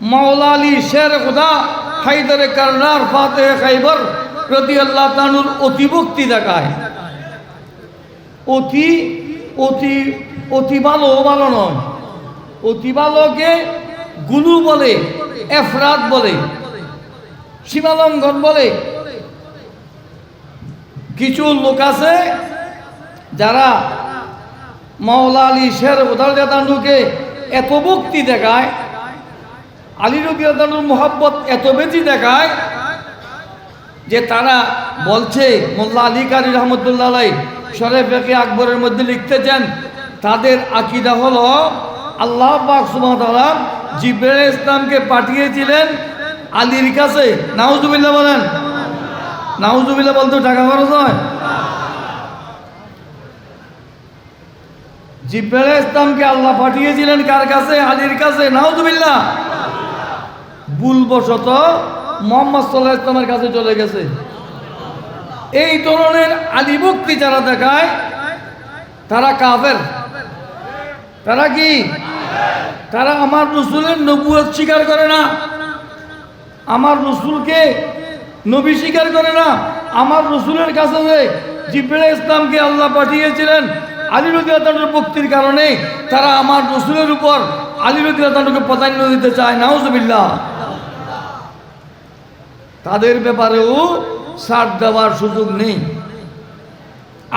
মাওলা আলী শের খুদা হাইদারে কারনার ফাতে খাইবর প্রতি আল্লাহ তানুর অতিভক্তি দেখায়। অতি অতি অতি ভালো ভালো নয় অতি ভালোকে গুলু বলে, এফরাত বলে, সীমালঙ্ঘন বলে। কিছু লোক আছে যারা মাওলা আলী শের উদারদানুকে এত ভক্তি দেখায় আলী রবিদানুর মোহাব্বত এত বেশি দেখায় যে তারা বলছে, মোল্লা আলী কারি রহমতুল্লাহ শরেফেকে আকবরের মধ্যে লিখতেছেন তাদের আকিদা হলো, আল্লাহ জিব্রাইল ইসলামকে পাঠিয়েছিলেন আলীর কাছে। নাউজুবিল্লাহ বলেন। নাউজুবিল্লাহ বলতে টাকা খরচ হয়? জিব্রাইল ইসলামকে আল্লাহ পাঠিয়েছিলেন কার কাছে? আলীর কাছে। নাউজুবিল্লাহ। ভুলবশত মোহাম্মদ সাল্লাহ ইসলামের কাছে চলে গেছে। এই ধরনের আলিভক্তি যারা দেখায়, তারা কাফের। তারা কি? তারা আমার রসুলের নবুয়ত স্বীকার করে না। আমার রসুলকে নবী স্বীকার করে না। আমার রসুলের কাছে যে জিব্রাইল ইসলামকে আল্লাহ পাঠিয়েছিলেন আলী রদিয়াতানুর ভক্তির কারণে, তারা আমার রসুলের উপর আলী রদিয়াতানুকে প্রাধান্য দিতে চায়। নাউজবিল্লাহ। তাদের ব্যাপারেও ছাড় দেওয়ার সুযোগ নেই।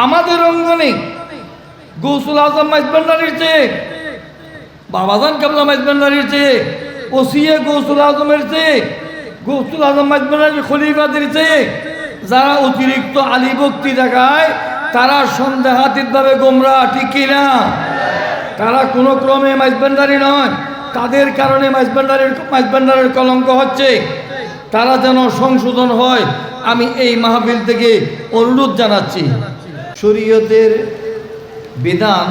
আমাদের অঙ্গনে গৌসুল আজম মাইজবান্ডারির চেয়ে বাবাজান কাবলা মাইজবান্ডারির চেয়ে ওসিয়ে গৌসুল আজমের চেয়ে, গৌসুল আজম মাইজবান্ডারির খলিফাদের চেয়ে যারা অতিরিক্ত আলী ভক্তি দেখায়, তারা সন্দেহাতীতভাবে গোমরা ঠিক কিনা? তারা কোনো ক্রমে মাইজবান্ডারি নয়। তাদের কারণে মাইজবান্ডারের মাইজবান্ডারের কলঙ্ক হচ্ছে তারা যেন সংশোধন হয়, আমি এই মাহফিল থেকে অনুরোধ জানাচ্ছি। শরীয়তের বিধান,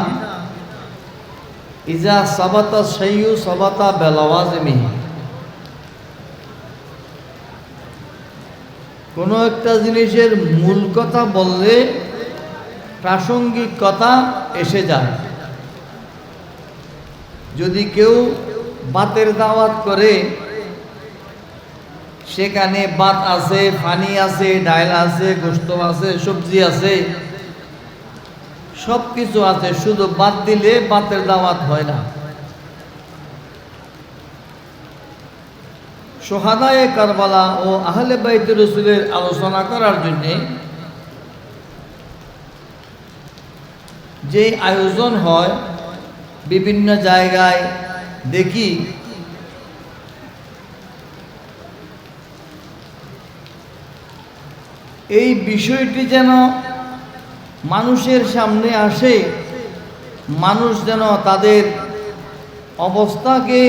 ইজা সাবাতা সৈয়ু সাবাতা বেলাওয়াজমি। কোনো একটা জিনিসের মূল কথা বললে প্রাসঙ্গিক কথা এসে যায়। যদি কেউ বাতের দাওয়াত করে সেখানে ভাত আছে, পানি আছে, ডাইল আছে, গোস্ত আছে, সবজি আছে। সব কিছু আছে, শুধু বাদ দিলে বাতের দাওয়াত হয় না। সোহাদায়ে কারবালা ও আহলে বাইত রসুলের আলোচনা করার জন্যে যে আয়োজন হয়, বিভিন্ন জায়গায় দেখি এই বিষয়টি যেন মানুষের সামনে আসে, মানুষ যেন তাদের অবস্থাকে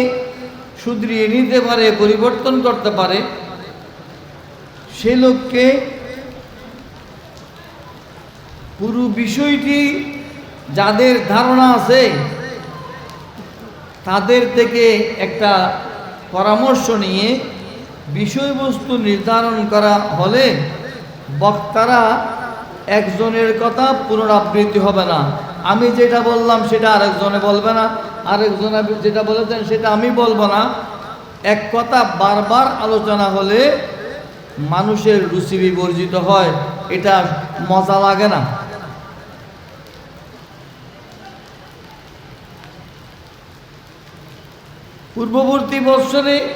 শুধরিয়ে নিতে পারে, পরিবর্তন করতে পারে, সে লোককে পুরো বিষয়টি যাদের ধারণা আছে, তাদের থেকে একটা পরামর্শ নিয়ে বিষয়বস্তু নির্ধারণ করা হলে বক্তারা একজনের কথা পুনরাবৃত্তি হবে না। আমি যেটা বললাম সেটা আরেকজনে বলবে না। আরেকজনে যেটা বলেছেন সেটা আমি বলব না। এক কথা বারবার আলোচনা হলে মানুষের রুচি বিবর্জিত হয়। এটা মজা লাগে না। পূর্ববর্তী বৎসরে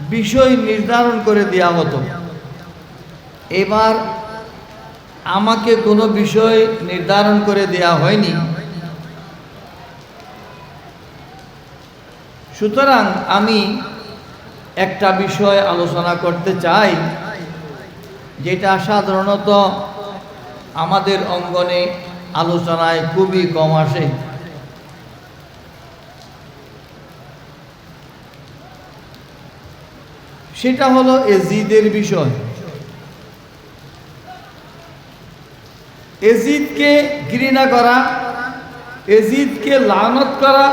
বিষয় নির্ধারণ করে দেওয়া হতো। এবার আমাকে কোনো বিষয় নির্ধারণ করে দেয়া হয়নি। সুতরাং আমি একটা বিষয় আলোচনা করতে চাই, যেটা সাধারণত আমাদের অঙ্গনে আলোচনায় খুবই কম আসে। সেটা হলো এজিদের বিষয়। এজিদকে ঘৃণা করা, এজিদকে লানত করা,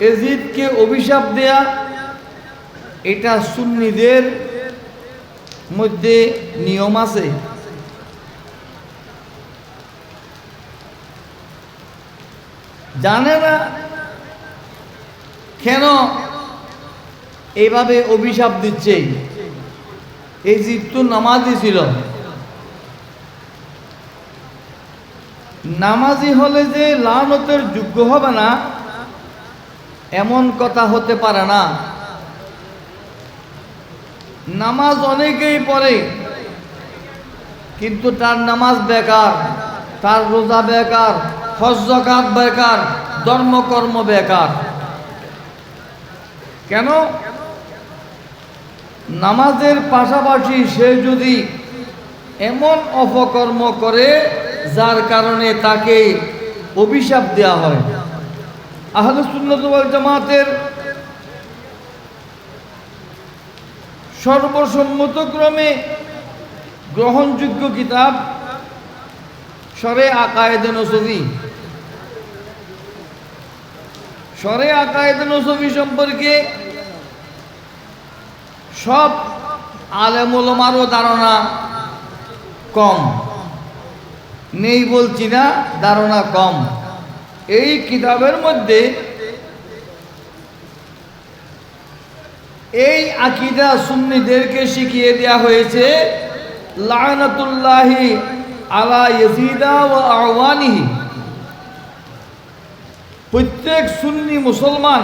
এজিদকে অভিশাপ দেয়া, এটা সুন্নিদের মধ্যে নিয়ম আছে। জানে না কেন এইভাবে অভিশাপ দিচ্ছে? এই জীব তো নামাজি ছিল। নামাজি হলে যে লানতের যোগ্য হবে না, এমন কথা হতে পারে না। নামাজ অনেকেই পড়ে, কিন্তু তার নামাজ বেকার, তার রোজা বেকার হজ্জকাত বেকার, ধর্মকর্ম বেকার। কেন? নামাজের পাশাপাশি সে যদি এমন অপকর্ম করে যার কারণে তাকে অভিশাপ দেওয়া হয়। আহলে সুন্নত ওয়াল জামাতের সর্বসম্মতক্রমে গ্রহণযোগ্য কিতাব সরে আকায়েদে নসবি। সরে আকায়েদে নসবি সম্পর্কে সব আলেমুলমারও ধারণা কম। নেই বলছি না, ধারণা কম। এই কিতাবের মধ্যে এই আকিদা সুন্নিদেরকে শিখিয়ে দেওয়া হয়েছে লায়নাতুল্লাহি আলা ইয়াজিদা ওয়া আওয়ানিহি। প্রত্যেক সুন্নি মুসলমান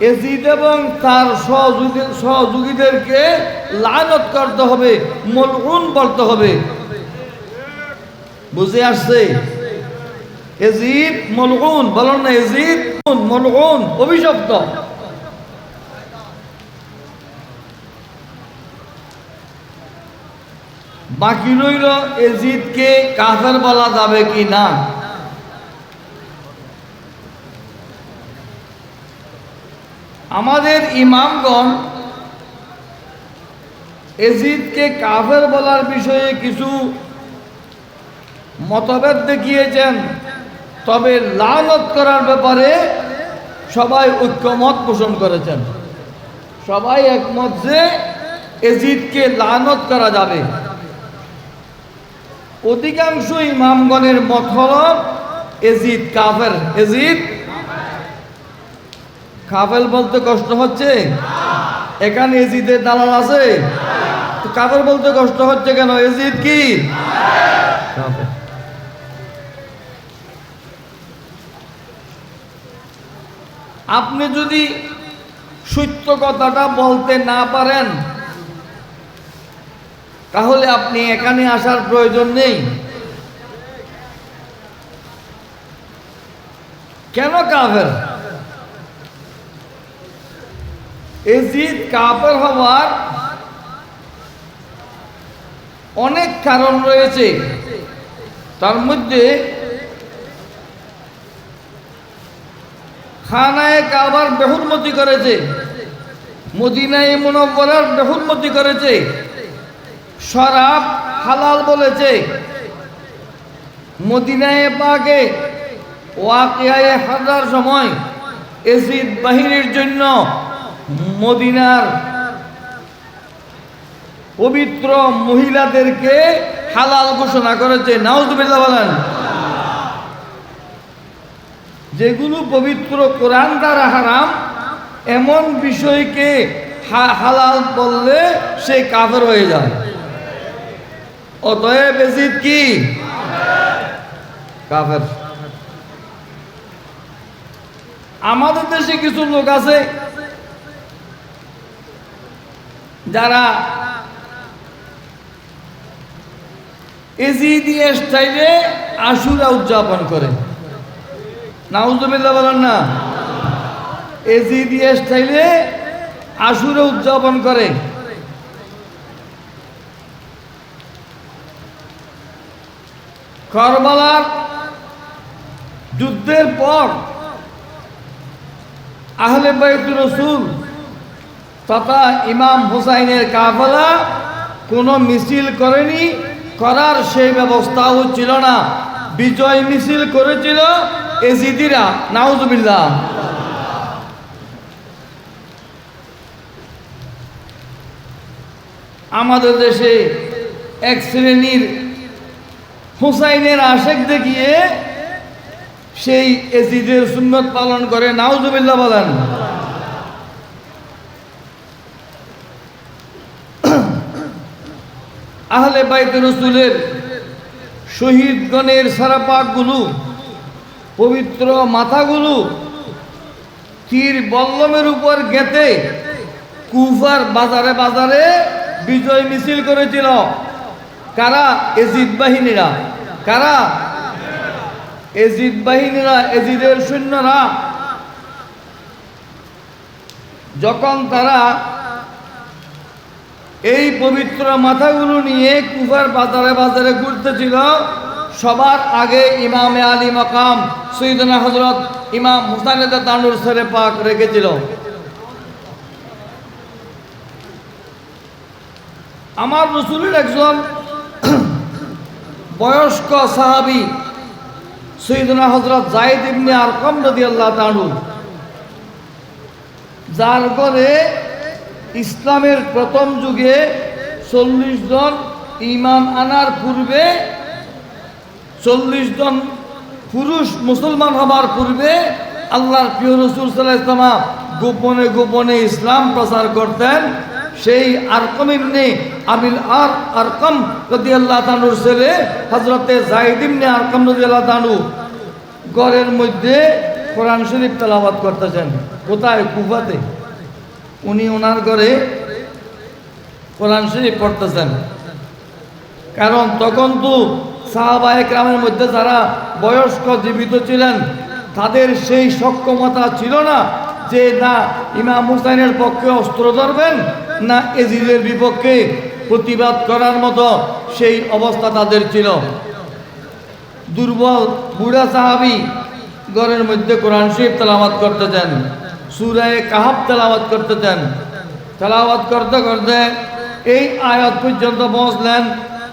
এজিদ এবং তার সহযোগী সহযোগীদেরকে লানত করতে হবে মলগুন বলতে হবে। বুঝে আসছে? এজিদ মলগুন, বলুন না, এজিদ মলগুন, অভিশপ্ত। বাকি রইল এজিদকে কাফের বলা যাবে কি না? আমাদের ইমামগণ এজিদকে কাফের বলার বিষয়ে কিছু মতভেদ দেখিয়েছেন তবে লালত করার ব্যাপারে সবাই ঐক্যমত পোষণ করেছেন। সবাই একমত যে এজিদকে লানত করা যাবে। অধিকাংশ ইমামগণের মত হল, এজিদ কাফের। এজিদ? কাফেল বলতে কষ্ট হচ্ছে? এখানে এজিদের দালাল আছে? কাফের বলতে কষ্ট হচ্ছে কেন? এজিদ কি? কাফের। আপনি যদি সত্য কথাটা বলতে না পারেন, তাহলে আপনি এখানে আসার প্রয়োজন নেই। কেন কাফের? এজিদ কাফের হওয়ার অনেক কারণ রয়েছে। তার মধ্যে খানায় কাবার বেহুরমতি করেছে। মদিনায় মনোবরার বেহুরমতি করেছে। শরাব হালাল বলেছে। মদিনায় পাকে ওয়াকিয়ায় হাজার সময় এসিদ বাহিনীর জন্য মদিনার পবিত্র মহিলাদেরকে হালাল ঘোষণা করেছে। নাউজুবিল্লাহ বলেন। যেগুলো পবিত্র কোরআন দ্বারা হারাম, এমন বিষয়কে হালাল বললে সে কাফের হয়ে যায়। অতএব এজিদ কি? কাফের। আমাদের দেশে কিছু লোক আছে, যারা এজিদি স্টাইলে আশুরা উদযাপন করে। নাউজুবিল্লাহ বলেন না। উদযাপন করে। করবালার যুদ্ধের পর আহলে বাইতুর রসুল তথা ইমাম হুসাইনের কাফলা কোনো মিছিল করেনি, করার সেই ব্যবস্থাও ছিল না। বিজয় মিছিল করেছিল এজিদিরা নাউজুবিল্লা আমাদের দেশে এক শ্রেণির হুসাইনের আশেক দেখিয়ে সেই এজিদের সুন্নত পালন করে নাউজুবিল্লা বলেন। আহলে বাইতে রসুলের শহীদগণের সারা পাকগুলো পবিত্র মাথাগুলো তীর বল্লমের উপর গেতে কুফার বাজারে বাজারে বিজয় মিছিল করেছিল। কারা? এজিদ বাহিনীরা। কারা? এজিদ বাহিনীরা, এজিদের সৈন্যরা। যখন তারা এই পবিত্র মাথাগুলো নিয়ে কুফার বাজারে বাজারে ঘুরতেছিল সবার আগে ইমামে আলী মাকাম সৈদনা হজরত ইমাম হুসাইনেদা তানুর সরে পাক রেখেছিল। আমার রসুলের একজন বয়স্ক সাহাবি সৈদনা হজরত জাহিদ ইবনে আরকম রদি আল্লাহ তানু যার ঘরে ইসলামের প্রথম যুগে চল্লিশ জন ইমান আনার পূর্বে চল্লিশ জন পুরুষ মুসলমান হবার পূর্বে আল্লাহর প্রিয় রসুল সাল্লাহ গোপনে গোপনে ইসলাম প্রচার করতেন। সেই আরকম ইবনে আবিল আর আরকম রদি আল্লাহ তানুর ছেলে হজরতে জাহিদ ইবনে আরকম রদি আল্লাহ তানু ঘরের মধ্যে কোরআন শরীফ তালাবাদ করতেছেন। কোথায়? কুফাতে। উনি ওনার ঘরে কোরআন শরীফ পড়তেছেন। কারণ তখন তো সাহাবায়ে গ্রামের মধ্যে যারা বয়স্ক, জীবিত ছিলেন, তাদের সেই সক্ষমতা ছিল না যে না ইমাম হুসাইনের পক্ষে অস্ত্র ধরবেন, না এজিদের বিপক্ষে প্রতিবাদ করার মতো সেই অবস্থা তাদের ছিল। দুর্বল বুড়া সাহাবি ঘরের মধ্যে কোরআন শরীফ তেলাওয়াত করতে চান সুরায় কাহাব তেলাওয়াত করতে চান তেলাওয়াত করতে করতে এই আয়াত পর্যন্ত পৌঁছলেন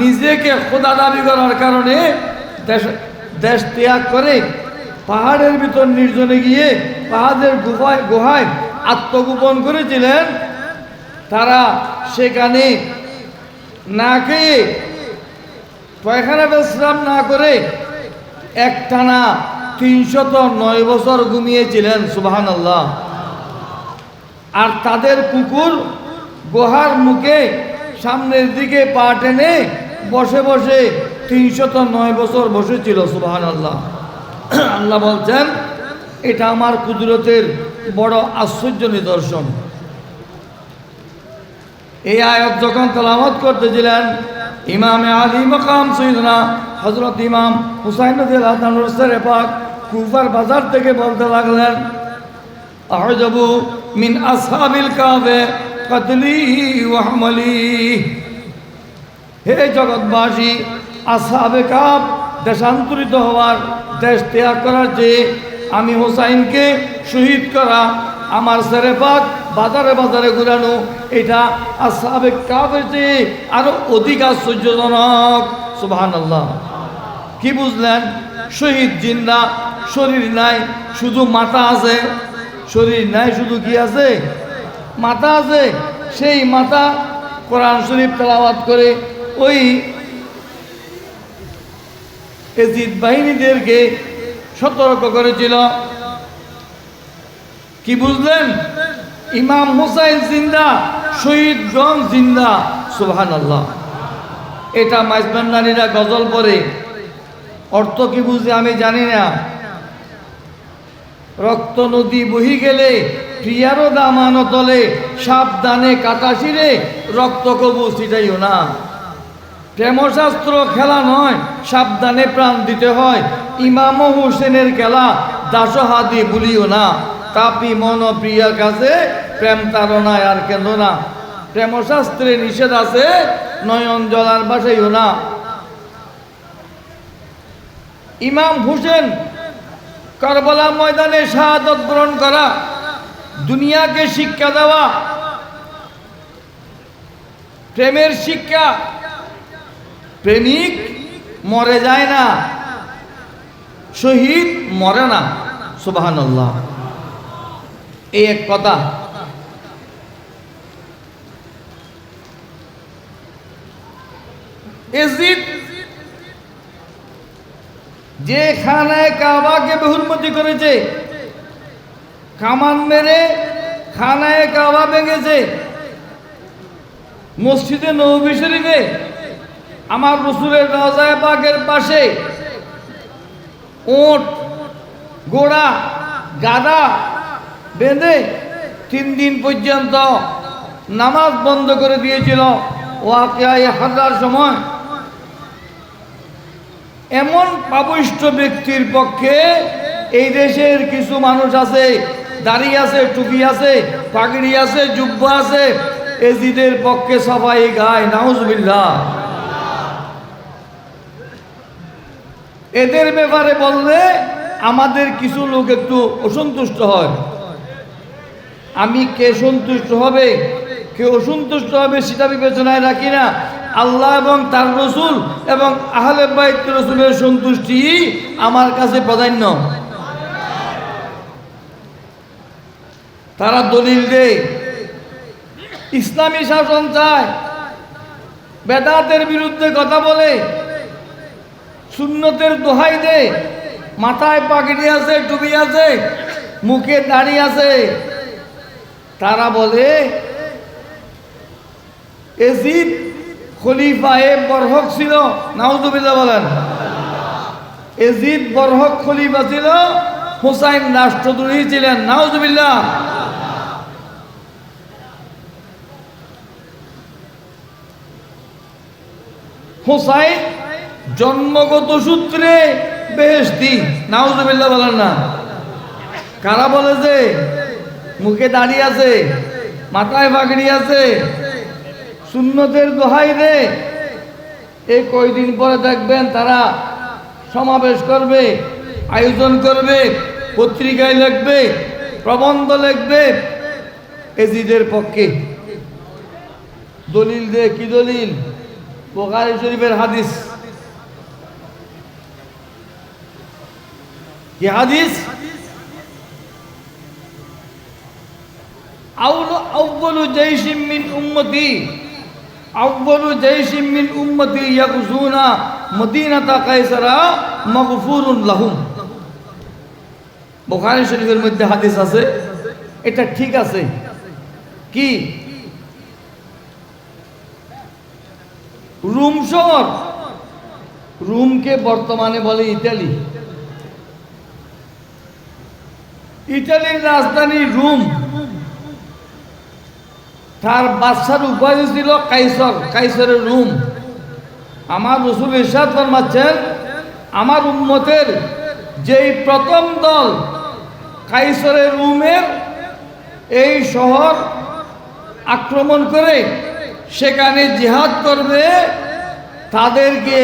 নিজেকে খোদা দাবি করার কারণে দেশ দেশ ত্যাগ করে পাহাড়ের ভিতর নির্জনে গিয়ে পাহাড়ের গুহায় গুহায় আত্মগোপন করেছিলেন। তারা সেখানে না খেয়ে পায়খানা বিশ্রাম না করে একটানা তিনশত নয় বছর ঘুমিয়েছিলেন সুবাহান আল্লাহ আর তাদের কুকুর গুহার মুখে সামনের দিকে পা টেনে বসে বসে তিনশত নয় বছর বসেছিল সুবাহান আল্লাহ আল্লাহ বলছেন, এটা আমার কুদরতের বড় আশ্চর্য নিদর্শন। এই আয়াত যখন তেলাওয়াত করতেছিলেন, ইমামে আলী মকাম সৈদনা হজরত ইমাম হুসাইন পাক কুফার বাজার থেকে বলতে লাগলেন আহজবু মিন আসহাবিল কাবে কতলি ওয়াহমলি হে জগৎবাসী, আসহাবে কাব দেশান্তরিত হওয়ার দেশ ত্যাগ করার চেয়ে আমি হোসাইনকে শহীদ করা, আমার সেরেপাত বাজারে বাজারে ঘুরানো, এটা আসহাবে কাবের চেয়ে আরও অধিক আশ্চর্যজনক। সুবহান আল্লাহ কি বুঝলেন? শহীদ জিন্দা, শরীর নাই, শুধু মাথা আছে। শরীর নাই, শুধু কি আছে? মাথা আছে, সেই মাথা কোরআন শরীফ তেলাওয়াত করে ওই এজিদ বাহিনীদেরকে সতর্ক করেছিল। কি বুঝলেন? ইমাম হুসাইন জিন্দা শহীদগঞ্জ জিন্দা সুবহান আল্লাহ এটা মাইজবান্ডারিরা গজল পরে অর্থ কি বুঝে আমি জানি না। রক্ত নদী বহি গেলে প্রিয়ারও দামানো তলে, সাবধানে কাটাশিরে রক্ত কবু ছিটাইও না। প্রেমশাস্ত্র খেলা নয়, সাবধানে প্রাণ দিতে হয়। ইমাম হোসেনের খেলা, দাসহাদি বলিও না। তাপি মন প্রিয়ার কাছে, প্রেম তারনায় আর কেন না। প্রেমশাস্ত্রে নিষেধ আছে, নয়ন জলার বাসাইও না। ইমাম হোসেন কারবালা ময়দানে শাহাদত বরণ করা দুনিয়াকে শিক্ষা দেওয়া, প্রেমের শিক্ষা, প্রেমিক মরে যায় না, শহীদ মরে না সুবাহান এই এক কথা। এজিদ যে খানায় কাবাকে বহুলমতি করেছে কামান মেরে খানায় কাবা ভেঙেছে। মসজিদে নবী শরীফে আমার রসুলের রাজায় বাগের পাশে ওট, গোড়া, গাদা বেঁধে তিন দিন পর্যন্ত নামাজ বন্ধ করে দিয়েছিল। ওয়াকিয়ায় হাজার সময়। এমন পাবিষ্ট ব্যক্তির পক্ষে এই দেশের কিছু মানুষ আছে দাড়ি আছে, টুপি আছে, পাগড়ি আছে যুব্ব আছে, এজিদের পক্ষে সবাই গায়, নাউজবিল্লাহ। এদের ব্যাপারে বললে আমাদের কিছু লোক একটু অসন্তুষ্ট হয়। আমি কে সন্তুষ্ট হবে? কে অসন্তুষ্ট হবে সেটা বিবেচনায় রাখি না। আল্লাহ এবং তার রসুল এবং আহলে বাইত রসুলের সন্তুষ্টি আমার কাছে প্রাধান্য। তারা দলিল দেয়। ইসলামী শাসন চায়। বেদাতের বিরুদ্ধে কথা বলে। সুন্নতের দোহাই দে মাথায় পাগড়ি আছে, টুপি আছে, মুখে দাড়ি আছে। তারা বলে, এজিদ খলিফা এ বরহক ছিল, নাউজুবিল্লাহ বলেন। এজিদ বরহক খলিফা ছিল, হুসাইন রাষ্ট্রদ্রোহী ছিলেন, নাউজুবিল্লাহ। হুসাইন জন্মগত সূত্রে বেহেস্তি নাউজুবিল্লাহ বলেন না। কারা বলে যে মুখে দাঁড়িয়ে আছে, মাথায় পাগড়ি আছে, সুন্নতের দোহাই রে এই কয়দিন পরে দেখবেন তারা সমাবেশ করবে, আয়োজন করবে, পত্রিকায় লিখবে, প্রবন্ধ লিখবে এজিদের পক্ষে। দলিল দে, কি দলিল? বোখারি শরীফের হাদিস। কি হাদিস? আউল- আউ্বালু জাইশিম মিন উম্মতি। আউ্বালু জাইশিম মিন উম্মতি ইয়াগজুনা মদিনাতা কায়সারা মাগফুরুন লাহুম। বুখারী শরীফের মধ্যে হাদিস আছে। এটা ঠিক আছে। কি? রুম শহর। রুমকে বর্তমানে বলে ইতালি। ইটালির রাজধানী রুম। তার বাচ্চার উপাধি ছিল কাইসর, কাইসরের রুম। আমার রসুল ইরশাদ ফরমাচ্ছেন, আমার উম্মতের যেই প্রথম দল কাইসরের রুমের এই শহর আক্রমণ করে সেখানে জিহাদ করবে, তাদেরকে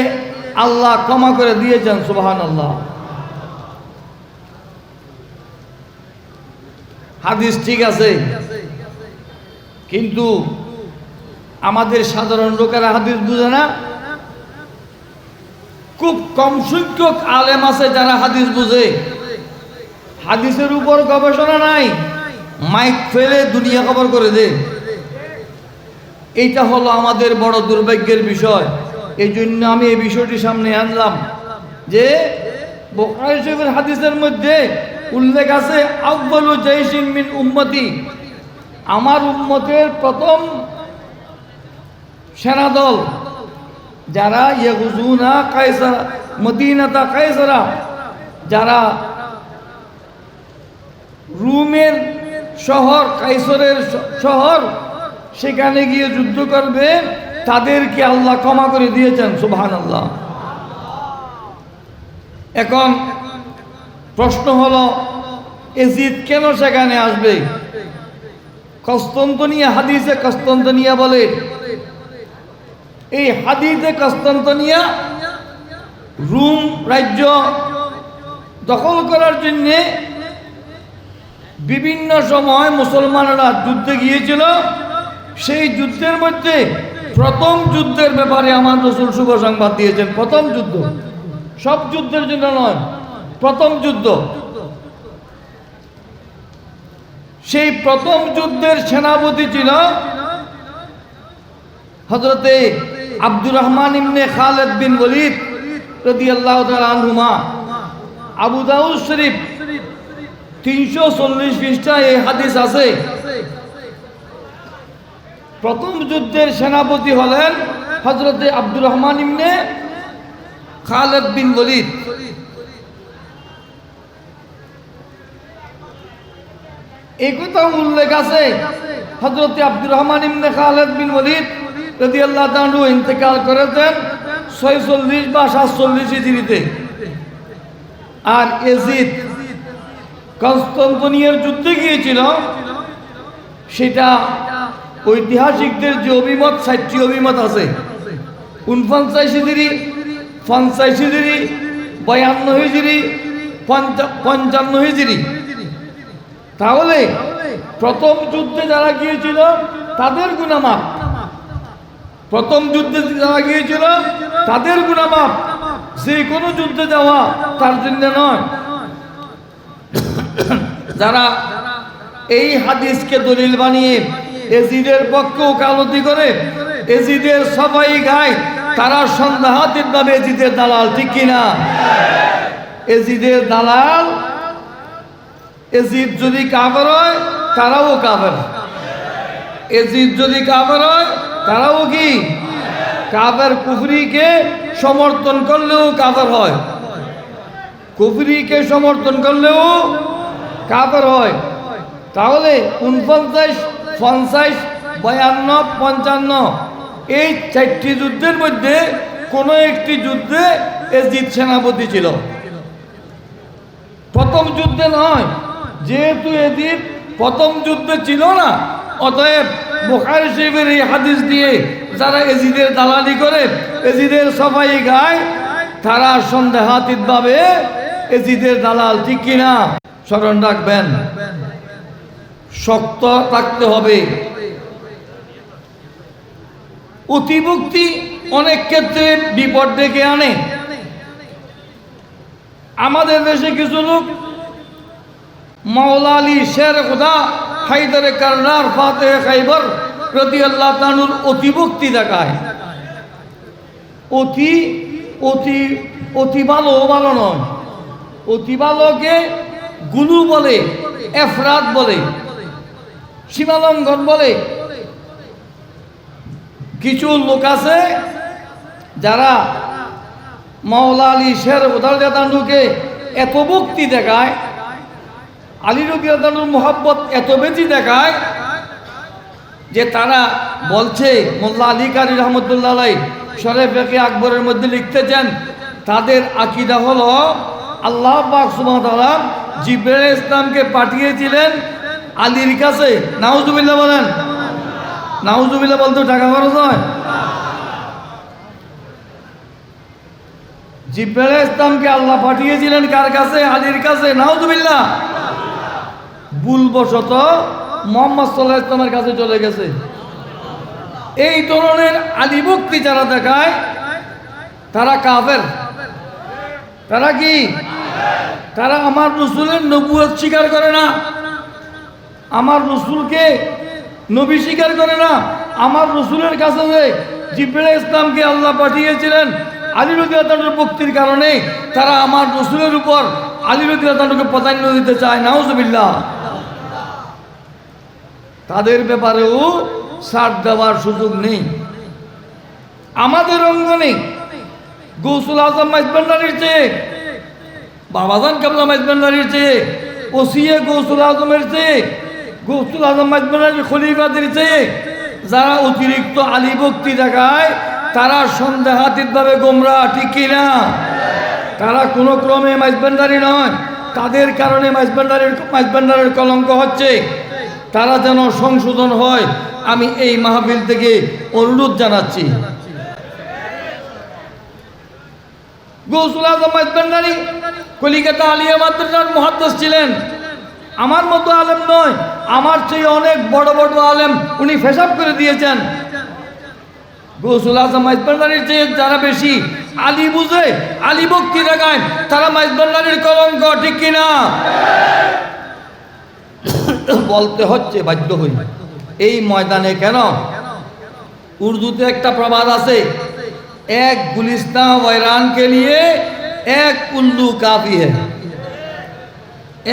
আল্লাহ ক্ষমা করে দিয়েছেন সুবাহান আল্লাহ হাদিস ঠিক আছে, কিন্তু আমাদের সাধারণ লোকেরা হাদিস বুঝে না। খুব কম সংখ্যক আলেম আছে যারা হাদিস বুঝে। হাদিসের উপর গবেষণা নাই, মাইক ফেলে দুনিয়া খবর করে দে। এইটা হলো আমাদের বড় দুর্ভাগ্যের বিষয়। এই জন্য আমি এই বিষয়টি সামনে আনলাম যে বোখারি হাদিসের মধ্যে উল্লেখ আছে আব্বালু জাইসিন মিন উম্মতি। আমার উম্মতের প্রথম সেনা দল যারা ইয়াগুজুনা কায়সারা, মদিনাতা কায়সারা, যারা রুমের শহর কাইসরের শহর সেখানে গিয়ে যুদ্ধ করবে, তাদেরকে আল্লাহ ক্ষমা করে দিয়েছেন সুবহান আল্লাহ এখন প্রশ্ন হলো এজিদ কেন সেখানে আসবে? কস্তন্তনিয়া হাদিসে কস্তন্তনিয়া বলে। এই হাদিসে কস্তন্তনিয়া রুম, রাজ্য দখল করার জন্যে বিভিন্ন সময় মুসলমানরা যুদ্ধে গিয়েছিল। সেই যুদ্ধের মধ্যে প্রথম যুদ্ধের ব্যাপারে আমার রসুল শুভ সংবাদ দিয়েছেন। প্রথম যুদ্ধ। সব যুদ্ধের জন্য নয়, প্রথম যুদ্ধ। সেই প্রথম যুদ্ধের সেনাপতি ছিল হজরতে আব্দুর রহমান ইমনে খালেদ বিন ওলিদ রাদিয়াল্লাহু তাআলা আনহুমা। আবু দাউদ শরীফ তিনশো চল্লিশ পৃষ্ঠায় এই হাদিস আছে। প্রথম যুদ্ধের সেনাপতি হলেন হজরতে আব্দুর রহমান ইমনে খালেদ বিন ওলিদ এই কথা উল্লেখ আছে হজরতে আব্দুর রহমান ইমনে খালেদ বিন ওলিদ যদি আল্লাহ তালু ইন্তেকাল করেছেন ছয়চল্লিশ বা সাতচল্লিশ ইজিরিতে আর এজিদ কনস্তন্তনিয়ার যুদ্ধে গিয়েছিল, সেটা ঐতিহাসিকদের যে অভিমত ষাটটি অভিমত আছে। উনপঞ্চাশ হিজড়ি পঞ্চাশ হিজড়ি পঞ্চান্ন হিজড়ি তাহলে প্রথম যুদ্ধে যারা গিয়েছিল, তাদের গুণামাপ। প্রথম যুদ্ধে যারা গিয়েছিল, তাদের গুণামাপ। যে কোনো যুদ্ধে যাওয়া তার জন্য নয়। যারা এই হাদিসকে দলিল বানিয়ে এজিদের পক্ষে ওকালতি করে এজিদের সবাই গায়, তারা সন্দেহাতীত ভাবে এজিদের দালাল, ঠিক কিনা? এজিদের দালাল, এজিদ যদি কাবার হয়, তারাও কাবার এজিদ যদি কাবার হয়, তারাও কি? কাবার কুফরিকে সমর্থন করলেও কাবার হয়। কুফরিকে সমর্থন করলেও কাবার হয়। তাহলে উনপঞ্চাশ পঞ্চাশ, বায়ান্ন, পঞ্চান্ন। এই চারটি যুদ্ধের মধ্যে কোনো একটি যুদ্ধে এজিদ সেনাপতি ছিল। প্রথম যুদ্ধে নয়, যেহেতু এদিন প্রথম যুদ্ধে ছিল না, অতএব বোখার শরীফের এই হাদিস দিয়ে যারা এজিদের দালালি করে, এজিদের সবাই গায় তারা সন্দেহাতীত ভাবে এজিদের দালাল ঠিক কিনা স্মরণ রাখবেন। শক্ত থাকতে হবে। অতিভুক্তি অনেক ক্ষেত্রে বিপদ ডেকে আনে। আমাদের দেশে কিছু লোক মাওলা আলী শের খুদা হাইদারে কারনার ফাতে খাইবর প্রতি আল্লাহ তানুর অতিভক্তি দেখায়। অতি অতি অতি ভালো ভালো নয়। অতি ভালোকে গুলু বলে, এফরাত বলে। সীমালঙ্ঘন বলে। কিছু লোক আছে যারা মাওলা আলী শের উদারদানুকে এত ভক্তি দেখায়, আলী রবিউর মোহাব্বত এত বেশি দেখায় যে তারা বলছে, মোল্লা আলী কারি রহমতুল্লাহ শরেফেকে আকবরের মধ্যে লিখতেছেন, তাদের আকিদা হলো আল্লাহ জিব্রাইল ইসলামকে পাঠিয়েছিলেন আলীর কাছে নাউজুবিল্লাহ বলেন। নাউজুবিল্লাহ বলতে টাকা খরচ হয়। জিব্রাইল ইসলামকে আল্লাহ পাঠিয়েছিলেন কার কাছে? আলীর কাছে। নাউজুবিল্লাহ। ভুলবশত মোহাম্মদ সাল্লাহ ইসলামের কাছে চলে গেছে। এই ধরনের আদিভক্তি যারা দেখায়, তারা কাফের। তারা কি? তারা আমার রসুলের নবুয়ত স্বীকার করে না। আমার রসুলকে নবী স্বীকার করে না, আমার রসুলের কাছে যে জিব্রাইল ইসলামকে আল্লাহ পাঠিয়েছিলেন, আলী রদিয়াতানুর ভক্তির কারণে তারা আমার রসুলের উপর আলী রদিয়াতানুকে প্রাধান্য দিতে চায়, নাউজবিল্লাহ। তাদের ব্যাপারেও ছাড় দেওয়ার সুযোগ নেই। আমাদের অঙ্গনে গৌসুল আজম মাইজবান্ডারির চেয়ে, বাবাজান কাবলা মাইজবান্ডারির চেয়ে, ওসিয়ে গৌসুল আজমের চেয়ে গৌসুল আজম মাইজবান্ডারির খলিফাদের চেয়ে যারা অতিরিক্ত আলী ভক্তি দেখায়, তারা সন্দেহাতীতভাবে গোমরা ঠিক কিনা তারা কোনো ক্রমে মাইজবান্ডারি নয়। তাদের কারণে মাইজবান্ডারের মাইজবান্ডারের কলঙ্ক হচ্ছে, তারা যেন সংশোধন হয়। আমি এই মাহফিল থেকে অনুরোধ জানাচ্ছি। গৌসুল আজম মাইজবান্ডারি কলিকাতা আলিয়া মাদ্রাসার মহাদ্দাস ছিলেন। আমার মতো আলেম নয়, আমার চেয়ে অনেক বড় বড় আলেম উনি ফেসাব করে দিয়েছেন। গৌসুল আজম মাইজবান্ডারির চেয়ে যারা বেশি আলী বুঝে, আলী ভক্তি লাগায়, তারা মাইজবান্ডারির কলঙ্ক, ঠিক কিনা বলতে হচ্ছে, বাধ্য হই। এই ময়দানে কেন? উর্দুতে একটা প্রবাদ আছে, এক গুলিস্তা ওয়রানকে নিয়ে এক উল্লু কাফি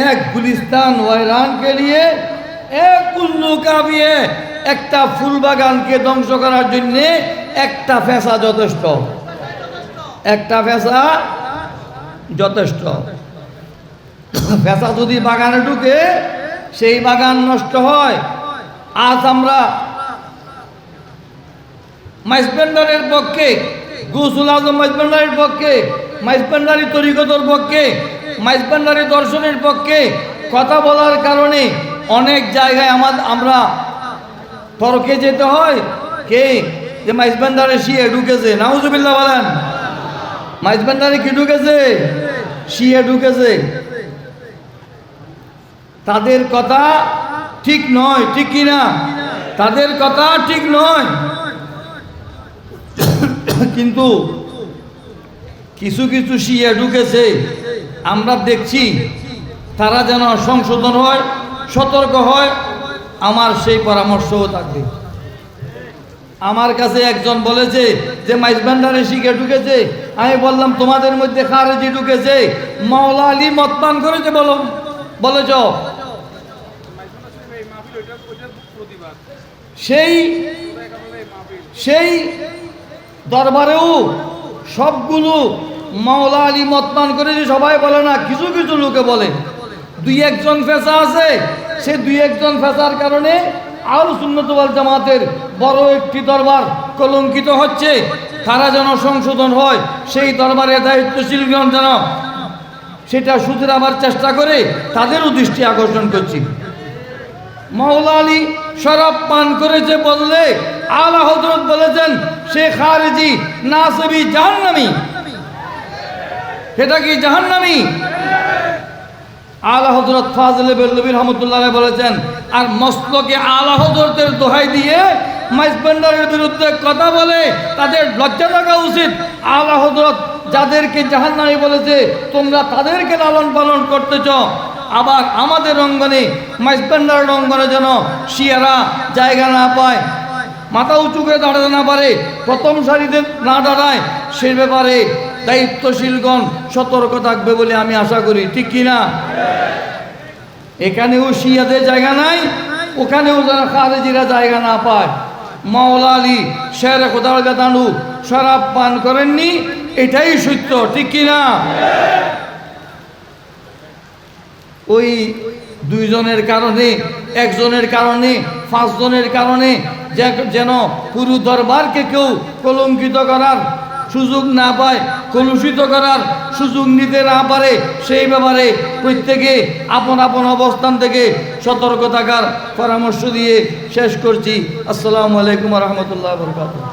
এক গুলিস্তান ওয়রানকে নিয়ে এক কুল্লু কাবিয়ে একটা ফুল বাগানকে ধ্বংস করার জন্যে একটা ফেসা যথেষ্ট। একটা ফেসা যথেষ্ট। ফেসা যদি বাগানে ঢুকে, সেই বাগান নষ্ট হয়। আজ আমরা মাইসপেন্ডারের পক্ষে, গুসুল আজম মাইসপেন্ডারের পক্ষে মাইসপেন্ডারি তরিকতর পক্ষে মাইসপেন্ডারি দর্শনের পক্ষে কথা বলার কারণে অনেক জায়গায় আমার আমরা তর্কে যেতে হয়। কে? যে মাইসপেন্ডারে শিয়ে ঢুকেছে। নাউজুবিল্লাহ বলেন। মাইসপেন্ডারে কি ঢুকেছে? শিয়ে ঢুকেছে। তাদের কথা ঠিক নয়, ঠিক কিনা? তাদের কথা ঠিক নয়। কিন্তু কিছু কিছু শিয়া ঢুকেছে। আমরা দেখছি তারা যেন সংশোধন হয়, সতর্ক হয়, আমার সেই পরামর্শও থাকবে। আমার কাছে একজন বলেছে যে মাইজবান্ডারে শিখে ঢুকেছে। আমি বললাম, তোমাদের মধ্যে খারেজি ঢুকেছে? মাওলা আলী মতপান করেছে, বলো। বলেছ সেই সেই দরবারেও সবগুলো মাওলা আলী মতমান করেছে সবাই বলে না, কিছু কিছু লোকে বলে। দুই একজন ফেসা আছে, সে দুই একজন ফেসার কারণে আল সুন্নতওয়াল জামাতের বড় একটি দরবার কলঙ্কিত হচ্ছে। তারা যেন সংশোধন হয়, সেই দরবারে দায়িত্বশীলগণ যেন সেটা শুধরাবার চেষ্টা করে, তাদেরও দৃষ্টি আকর্ষণ করছি। মাওলা আলী শরাব পান করেছে বললে আলা হজরত বলেছেন সে খারেজি নাসবি জাহান্নামি। সেটা কি জাহান্নামি? আলা হজরত ফাজলে বেল্লবী রহমতুল্লাহ বলেছেন, আর মস্তকে আলা হজরতের দোহাই দিয়ে মাইসবেন্ডারের বিরুদ্ধে কথা বলে তাদের লজ্জা থাকা উচিত। আলা হজরত যাদেরকে জাহান্নামি বলেছে, তোমরা তাদেরকে লালন পালন করতেছ আবার আমাদের অঙ্গনে মাইসবেন্ডারের অঙ্গনে যেন শিয়ারা জায়গা না পায়, মাথা উঁচু করে দাঁড়াতে না পারে, প্রথম সারিতে না দাঁড়ায় সে ব্যাপারে দায়িত্বশীলগণ সতর্ক থাকবে বলে আমি আশা করি। ঠিক কি না এখানেও শিয়াদের জায়গা নাই, ওখানেও যেন খারেজিরা জায়গা না পায়। মাওলা আলী, শের কোদাল দাঁড়ু শরাব পান করেননি, এটাই সত্য। ঠিক কি না ওই দুইজনের কারণে, একজনের কারণে, পাঁচজনের কারণে যেন পুরো দরবারকে কেউ কলঙ্কিত করার সুযোগ না পায়, কলুষিত করার সুযোগ নিতে না পারে, সেই ব্যাপারে প্রত্যেকে আপন আপন অবস্থান থেকে সতর্ক থাকার পরামর্শ দিয়ে শেষ করছি। আসসালামু আলাইকুম রহমতুল্লাহ বরকাত